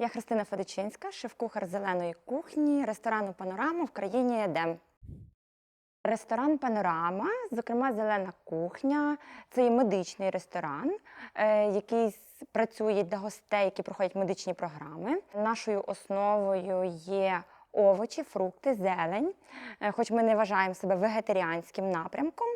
Я Христина Федичинська, шеф-кухар зеленої кухні ресторану Панорама в країні Едем. Ресторан Панорама, зокрема, зелена кухня, це є медичний ресторан, е, який працює для гостей, які проходять медичні програми. Нашою основою є овочі, фрукти, зелень. Е, Хоч ми не вважаємо себе вегетаріанським напрямком,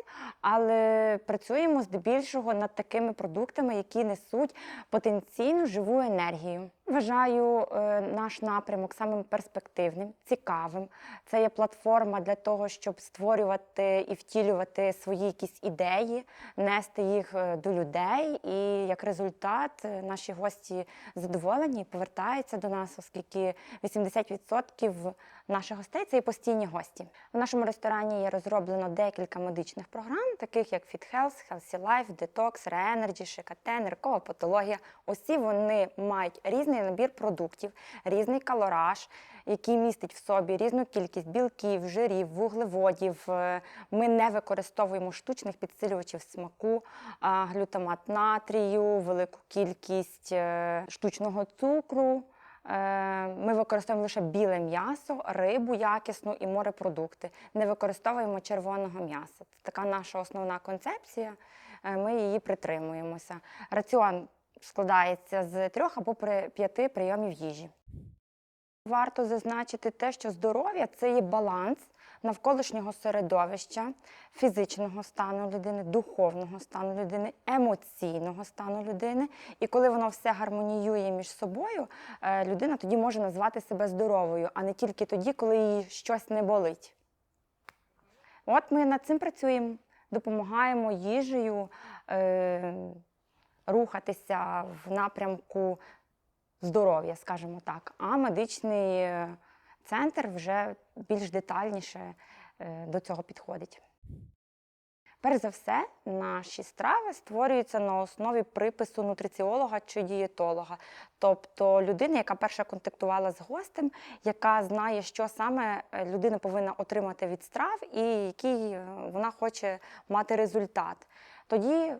але працюємо здебільшого над такими продуктами, які несуть потенційну живу енергію. Вважаю е, наш напрямок самим перспективним, цікавим. Це є платформа для того, щоб створювати і втілювати свої якісь ідеї, нести їх е, до людей. І як результат, е, наші гості задоволені повертаються до нас, оскільки 80% наших гостей це є постійні гості. В нашому ресторані є розроблено декілька медичних програм, таких як Fit Health, Healthy Life, Detox, Re-Energy, ШКТ, ниркова патологія. Усі вони мають різний набір продуктів, різний калораж, який містить в собі різну кількість білків, жирів, вуглеводів. Е, Ми не використовуємо штучних підсилювачів смаку, глютамат натрію, велику кількість е, штучного цукру. Е, Ми використовуємо лише біле м'ясо, рибу якісну і морепродукти. Не використовуємо червоного м'яса. Це така наша основна концепція. е, Ми її притримуємося. Раціон складається з трьох або п'яти прийомів їжі. Варто зазначити те, що здоров'я це є баланс навколишнього середовища, фізичного стану людини, духовного стану людини, емоційного стану людини. І коли воно все гармоніює між собою, е, людина тоді може назвати себе здоровою, а не тільки тоді, коли їй щось не болить. От ми над цим працюємо, допомагаємо їжею е, рухатися в напрямку здоров'я, скажімо так. А медичний е, центр вже більш детальніше е, до цього підходить. Перш за все, наші страви створюються на основі припису нутриціолога чи дієтолога, тобто людини, яка перша контактувала з гостем, яка знає, що саме е, людина повинна отримати від страв і який е, вона хоче мати результат. Тоді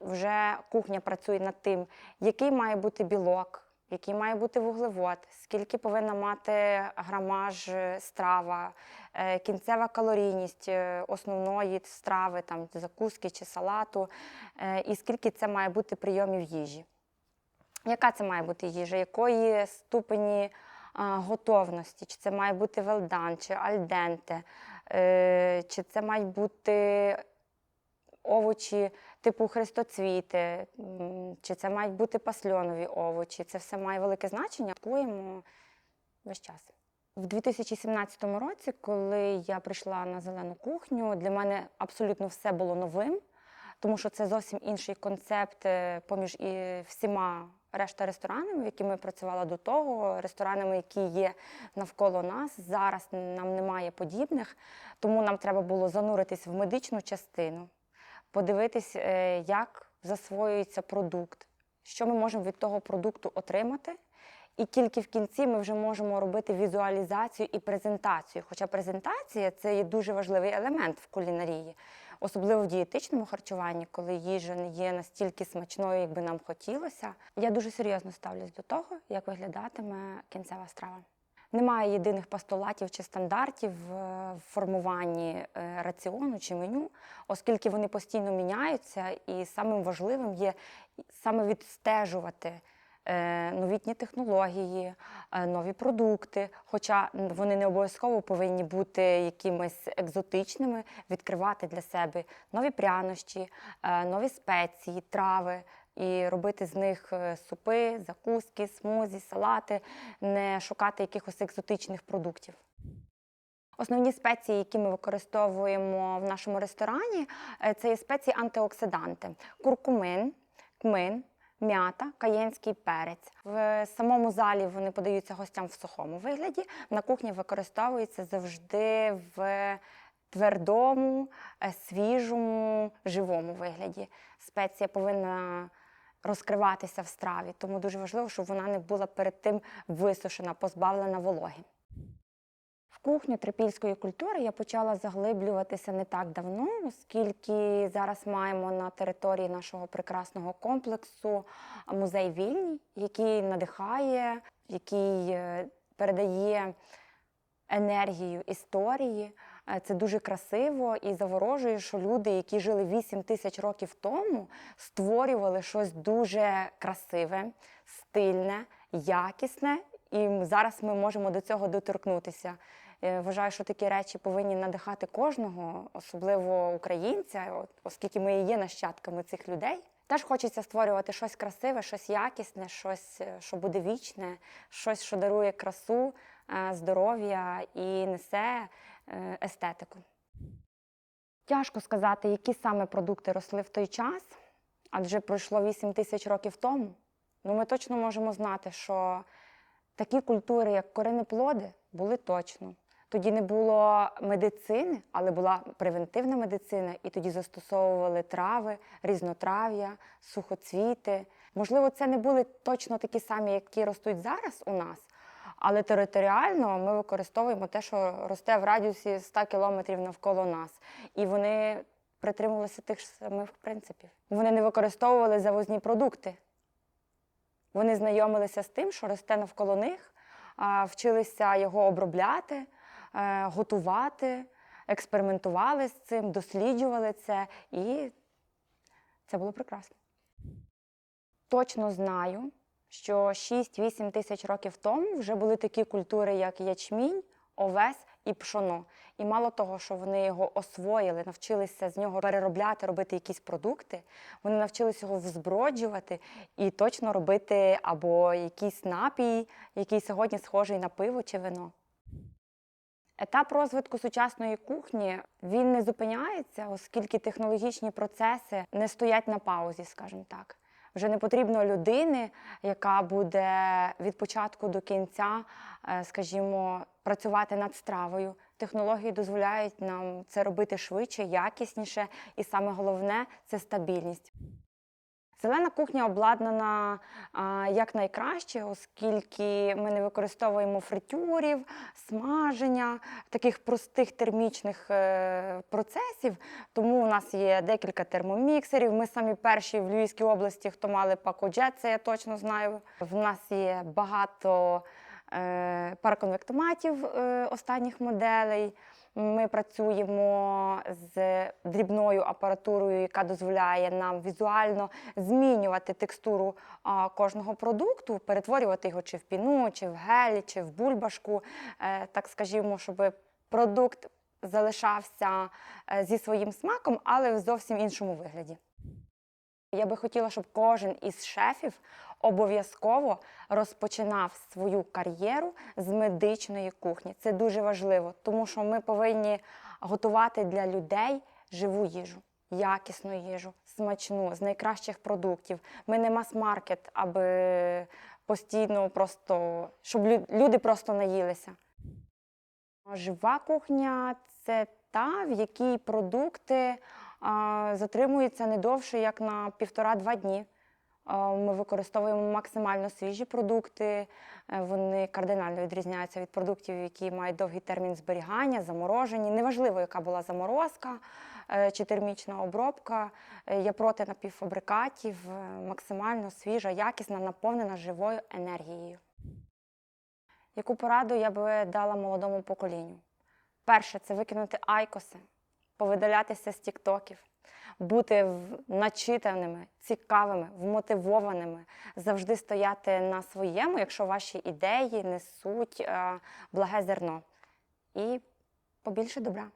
вже кухня працює над тим, який має бути білок, який має бути вуглевод, скільки повинна мати грамаж е, страва, е, кінцева калорійність е, основної страви, там закуски чи салату, і скільки це має бути прийомів їжі. Яка це має бути їжа? Якої ступені готовності? Чи це має бути велдан, чи альденте, чи це мають бути овочі типу хрестоцвіти, чи це мають бути пасльонові овочі. Це все має велике значення. Куємо весь час. В 2017 році, коли я прийшла на зелену кухню, для мене абсолютно все було новим, тому що це зовсім інший концепт е, поміж і всіма решта ресторанами, якими я працювала до того, ресторанами, які є навколо нас. Зараз нам немає подібних, тому нам треба було зануритись в медичну частину, подивитись, е, як засвоюється продукт, що ми можемо від того продукту отримати. І тільки в кінці ми вже можемо робити візуалізацію і презентацію. Хоча презентація це є дуже важливий елемент в кулінарії, особливо в дієтичному харчуванні, коли їжа не є настільки смачною, як би нам хотілося. Я дуже серйозно ставлюсь до того, як виглядатиме кінцева страва. Немає єдиних постулатів чи стандартів е, в формуванні е, раціону чи меню, оскільки вони постійно міняються, і самим важливим є саме відстежувати е, новітні технології, нові продукти. Хоча вони не обов'язково повинні бути якимись екзотичними, відкривати для себе нові прянощі, нові спеції, трави. І робити з них е, супи, закуски, смузі, салати, не шукати якихось екзотичних продуктів. Основні спеції, які ми використовуємо в нашому ресторані, е, це є спеції антиоксиданти: куркумин, кмин, м'ята, каєнський перець. В самому залі вони подаються гостям в сухому вигляді. На кухні використовуються завжди в твердому, е, свіжому, живому вигляді. Спеція повинна розкриватися в страві, тому дуже важливо, щоб вона не була перед тим висушена, позбавлена вологи. В кухню трипільської культури я почала заглиблюватися не так давно, оскільки зараз маємо на території нашого прекрасного комплексу музей вільний, який надихає який е, передає енергію історії. Е, Це дуже красиво і заворожує, що люди, які жили 8 тисяч років тому, створювали щось дуже красиве, стильне, якісне, і зараз ми можемо до цього доторкнутися. Е, Вважаю, що такі речі повинні надихати кожного, особливо українця, оскільки ми і є нащадками цих людей. Теж хочеться створювати щось красиве, щось якісне, щось, е, що буде вічне, щось, що дарує красу, здоров'я і несе естетику. Тяжко сказати, які саме продукти росли в той час, адже пройшло 8 тисяч років тому. Ну, ми точно можемо знати, що такі культури, як коренеплоди, були точно. Тоді не було медицини, але була превентивна медицина, і тоді застосовували трави, різнотрав'я, сухоцвіти. Можливо, це не були точно такі самі, які ростуть зараз у нас, але територіально ми використовуємо те, що росте в радіусі 100 кілометрів навколо нас. І вони притримувалися тих самих принципів. Вони не використовували завозні продукти. Вони знайомилися з тим, що росте навколо них, вчилися його обробляти, е, готувати, експериментували з цим, досліджували це, і це було прекрасно. Точно знаю, що 6-8 тисяч років тому вже були такі культури, як ячмінь, овес і пшоно. І мало того, що вони його освоїли, навчилися з нього переробляти, робити якісь продукти, вони навчилися його взброджувати і точно робити або якийсь напій, який сьогодні схожий на пиво чи вино. Етап розвитку сучасної кухні він не зупиняється, оскільки технологічні процеси не стоять на паузі, скажімо так. Вже не потрібно людини, яка буде від початку до кінця, е, скажімо, працювати над стравою. Технології дозволяють нам це робити швидше, якісніше, і саме головне це стабільність. Зелена кухня обладнана а, якнайкраще, оскільки ми не використовуємо фритюрів, смаження, таких простих термічних е, процесів. Тому у нас є декілька термоміксерів. Ми самі перші в Львівській області, хто мали пакоджет, це я точно знаю. В нас є багато е, параконвектоматів е, останніх моделей. Ми працюємо з дрібною апаратурою, яка дозволяє нам візуально змінювати текстуру кожного продукту, перетворювати його чи в піну, чи в гель, чи в бульбашку, е, так скажімо, щоб продукт залишався е, зі своїм смаком, але в зовсім іншому вигляді. Я би хотіла, щоб кожен із шефів обов'язково розпочинав свою кар'єру з медичної кухні. Це дуже важливо, тому що ми повинні готувати для людей живу їжу, якісну їжу, смачну, з найкращих продуктів. Ми не мас-маркет, аби постійно просто, щоб люди просто наїлися. Жива кухня це та, в якій продукти а, затримуються не довше, як на півтора-два дні. А, Ми використовуємо максимально свіжі продукти, е, вони кардинально відрізняються від продуктів, які мають довгий термін зберігання, заморожені. Неважливо, яка була заморозка е, чи термічна обробка. Е, Я проти напівфабрикатів, е, максимально свіжа, якісна, наповнена живою енергією. Яку пораду я би дала молодому поколінню? Перше, це викинути айкоси, повидалятися з тіктоків, бути начитаними, цікавими, вмотивованими, завжди стояти на своєму, якщо ваші ідеї несуть е, благе зерно. І побільше добра.